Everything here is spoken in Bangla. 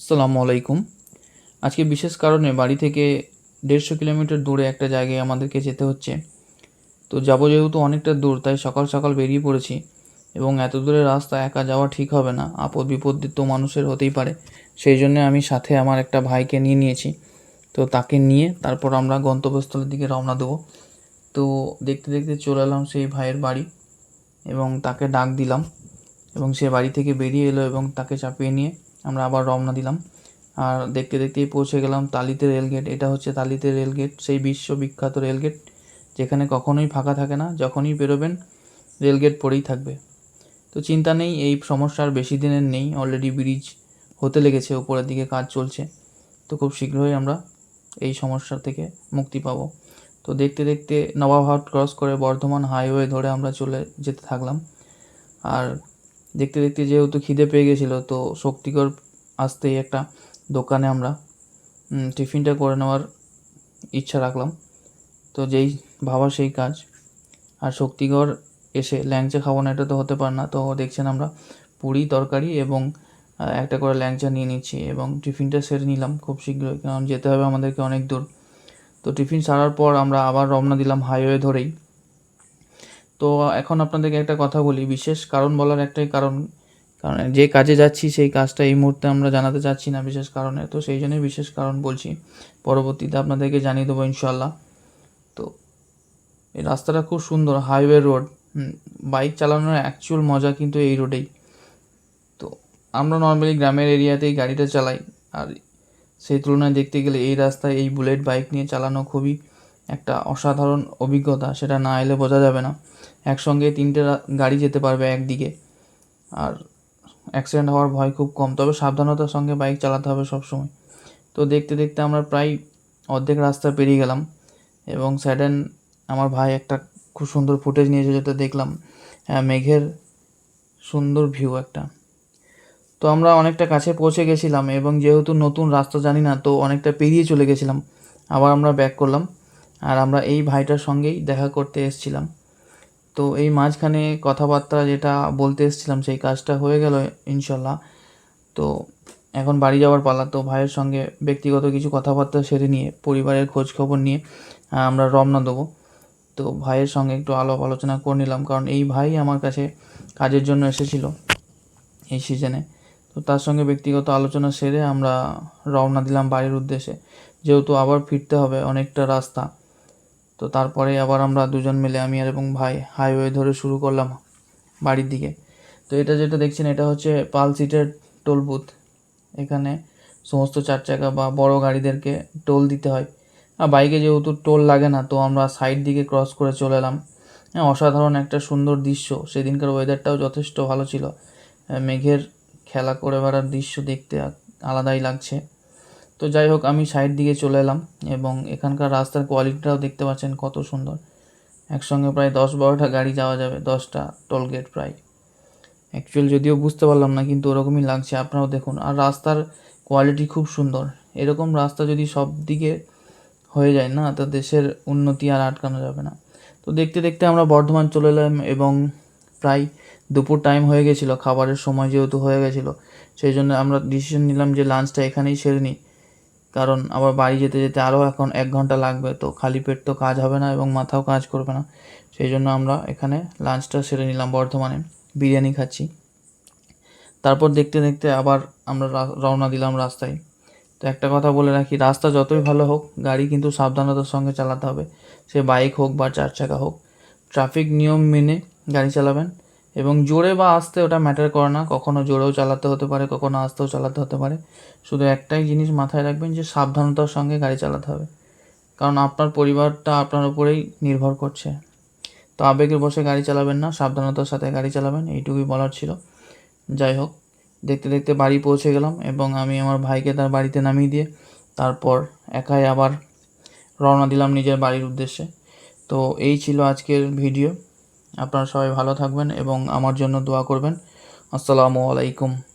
আসসালামু আলাইকুম। আজকে বিশেষ কারণে বাড়ি থেকে দেড়শো কিলোমিটার দূরে একটা জায়গায় আমাদেরকে যেতে হচ্ছে। তো যাব যেহেতু অনেকটা দূর, তাই সকাল সকাল বেরিয়ে পড়েছি এবং এত দূরের রাস্তা একা যাওয়া ঠিক হবে না, আপদ বিপদ তো মানুষের হতেই পারে। সেই জন্য আমি সাথে আমার একটা ভাইকে নিয়ে নিয়েছি। তো তাকে নিয়ে তারপর আমরা গন্তব্যস্থলের দিকে রওনা দেবো। তো দেখতে দেখতে চলে এলাম সেই ভাইয়ের বাড়ি এবং তাকে ডাক দিলাম এবং সে বাড়ি থেকে বেরিয়ে এলো এবং তাকে চাপিয়ে নিয়ে আমরা আবার রওনা দিলাম। আর দেখতে দেখতেই পৌঁছে গেলাম তালিতে রেলগেট এটা হচ্ছে তালিতে রেলগেট সেই বিশ্ববিখ্যাত রেলগেট যেখানে কখনোই ফাঁকা থাকে না। যখনই বেরোবেন রেলগেট পড়েই থাকবে। তো চিন্তা নেই, এই সমস্যার বেশি দিনের নেই। অলরেডি ব্রিজ হতে লেগেছে, উপরের দিকে কাজ চলছে। তো খুব শীঘ্রই আমরা এই সমস্যা থেকে মুক্তি পাবো। তো দেখতে দেখতে নবাবহাট ক্রস করে বর্ধমান হাইওয়ে ধরে আমরা চলে যেতে থাকলাম। আর দেখতে দেখতে যেহেতু খিদে পেয়ে গেছিল, তো শক্তিকর আসতেই একটা দোকানে আমরা টিফিনটা করে নেওয়ার ইচ্ছা রাখলাম। তো যেই ভাবা সেই কাজ। আর শক্তিগড় এসে ল্যাংচা খাব না, এটা তো হতে পারে না। তো দেখছেন আমরা পুরি, তরকারি এবং একটা করে ল্যাংচা নিয়ে নিচ্ছি এবং টিফিনটা সেরে নিলাম খুব শীঘ্রই, কারণ যেতে হবে আমাদেরকে অনেক দূর। তো টিফিন সারার পর আমরা আবার রওনা দিলাম হাইওয়ে ধরেই। তো এখন আপনাদেরকে একটা কথা বলি, বিশেষ কারণ বলার একটাই কারণ কারণ যে কাজে যাচ্ছি সেই কাজটা এই মুহূর্তে আমরা জানাতে চাচ্ছি না বিশেষ কারণে, তো সেই জন্যই বিশেষ কারণ বলছি। পরবর্তীতে আপনাদেরকে জানিয়ে দেবো ইনশাল্লাহ তো এই রাস্তাটা খুব সুন্দর, হাইওয়ে রোড বাইক চালানোর অ্যাকচুয়াল মজা কিন্তু এই রোডেই। তো আমরা নর্মালি গ্রামের এরিয়াতেই গাড়িটা চালাই, আর সেই তুলনায় দেখতে গেলে এই রাস্তায় এই বুলেট বাইক নিয়ে চালানো খুবই একটা অসাধারণ অভিজ্ঞতা সেটা না এলে বোঝা যাবে না। একসঙ্গে তিনটে গাড়ি যেতে পারবে একদিকে। আর অ্যাক্সিডেন্ট হওয়ার ভয় খুব কম তবে সাবধানতার সঙ্গে বাইক চালাতে হবে সবসময়। তো দেখতে দেখতে আমরা প্রায় অর্ধেক রাস্তা পেরিয়ে গেলাম এবং স্যাডেন আমার ভাই একটা খুব সুন্দর ফুটেজ নিয়েছে যেটা দেখলাম। হ্যাঁ, মেঘের সুন্দর ভিউ একটা। তো আমরা অনেকটা কাছে পৌঁছে গেছিলাম এবং যেহেতু নতুন রাস্তা জানি না তো অনেকটা পেরিয়ে চলে গেছিলাম। আবার আমরা ব্যাক করলাম। আর আমরা এই ভাইটার সঙ্গেই দেখা করতে এসেছিলাম। তো এই মাঝখানে কথাবার্তা যেটা বলতে এসেছিলাম, সেই কাজটা হয়ে গেল ইনশাল্লাহ। তো এখন বাড়ি যাওয়ার পালা, তো ভাইয়ের সঙ্গে ব্যক্তিগত কিছু কথাবার্তা সেরে নিয়ে, পরিবারের খোঁজ খবর নিয়ে আমরা রওনা দেবো। তো ভাইয়ের সঙ্গে একটু আলাপ আলোচনা করে নিলাম, কারণ এই ভাই আমার কাছে কাজের জন্য এসেছিল এই সিজনে তো তার সঙ্গে ব্যক্তিগত আলোচনা সেরে আমরা রওনা দিলাম বাড়ির উদ্দেশ্যে। যেহেতু আবার ফিরতে হবে, অনেকটা রাস্তা। তো তারপরে আবার আমরা দুজন মিলে, আমি আর এবং ভাই হাইওয়ে ধরে শুরু করলাম বাড়ির দিকে। তো এটা যেটা দেখছেন, এটা হচ্ছে পাল সিটের টোল বুথ এখানে সমস্ত চার চাকা বা বড় গাড়িদেরকে টোল দিতে হয়। আর বাইকে যেহেতু টোল লাগে না, তো আমরা সাইড দিকে ক্রস করে চলে এলাম। হ্যাঁ অসাধারণ একটা সুন্দর দৃশ্য। সেদিনকার ওয়েদারটাও যথেষ্ট ভালো ছিল। মেঘের খেলা করে বেড়ার দৃশ্য দেখতে আলাদাই লাগছে। তো যাই হোক, আমি সাইড দিকে চলে এলাম এবং এখানকার রাস্তার কোয়ালিটিটাও দেখতে পাচ্ছেন কত সুন্দর। একসঙ্গে প্রায় দশ বারোটা গাড়ি যাওয়া যাবে, দশটা টোল গেট প্রায়। অ্যাকচুয়াল যদিও বুঝতে পারলাম না, কিন্তু ওরকমই লাগছে, আপনারাও দেখুন। আর রাস্তার কোয়ালিটি খুব সুন্দর। এরকম রাস্তা যদি সব দিকে হয়ে যায় না, তা দেশের উন্নতি আর আটকানো যাবে না। তো দেখতে দেখতে আমরা বর্ধমান চলে এলাম এবং প্রায় দুপুর টাইম হয়ে গেছিল, খাবারের সময় যেহেতু হয়ে গেছিল, সেই জন্য আমরা ডিসিশন নিলাম যে লাঞ্চটা এখানেই সেরে নিই। কারণ আবার বাড়ি যেতে যেতে আরও এখন এক ঘণ্টা লাগবে, তো খালি পেট তো কাজ হবে না এবং মাথাও কাজ করবে না। সেই জন্য আমরা এখানে লাঞ্চটা সেরে নিলাম বর্ধমানে। বিরিয়ানি খাচ্ছি। তারপর দেখতে দেখতে আবার আমরা রওনা দিলাম রাস্তায়। তো একটা কথা বলে রাখি, রাস্তা যতই ভালো হোক, গাড়ি কিন্তু সাবধানতার সঙ্গে চালাতে হবে। সে বাইক হোক বা চার চাকা হোক। ট্রাফিক নিয়ম মেনে গাড়ি চালাবেন। এবং জোরে বা আস্তে ওটা ম্যাটার করে না। কখনো জোরেও চালাতে হতে পারে, কখনো আস্তেও চালাতে হতে পারে। শুধু একটাই জিনিস মাথায় রাখবেন যে সাবধানতার সঙ্গে গাড়ি চালাতে হবে। কারণ আপনার পরিবারটা আপনার উপরেই নির্ভর করছে। তো আবেগের বসে গাড়ি চালাবেন না, সাবধানতার সাথে গাড়ি চালাবেন, এইটুকুই বলার ছিল। যাই হোক, দেখতে দেখতে বাড়ি পৌঁছে গেলাম এবং আমি আমার ভাইকে তার বাড়িতে নামিয়ে দিয়ে তারপর একাই আবার রওনা দিলাম নিজের বাড়ির উদ্দেশ্যে। তো এই ছিল আজকের ভিডিও আপনারা সবাই ভালো থাকবেন এবং আমার জন্য দোয়া করবেন। আসসালামু আলাইকুম।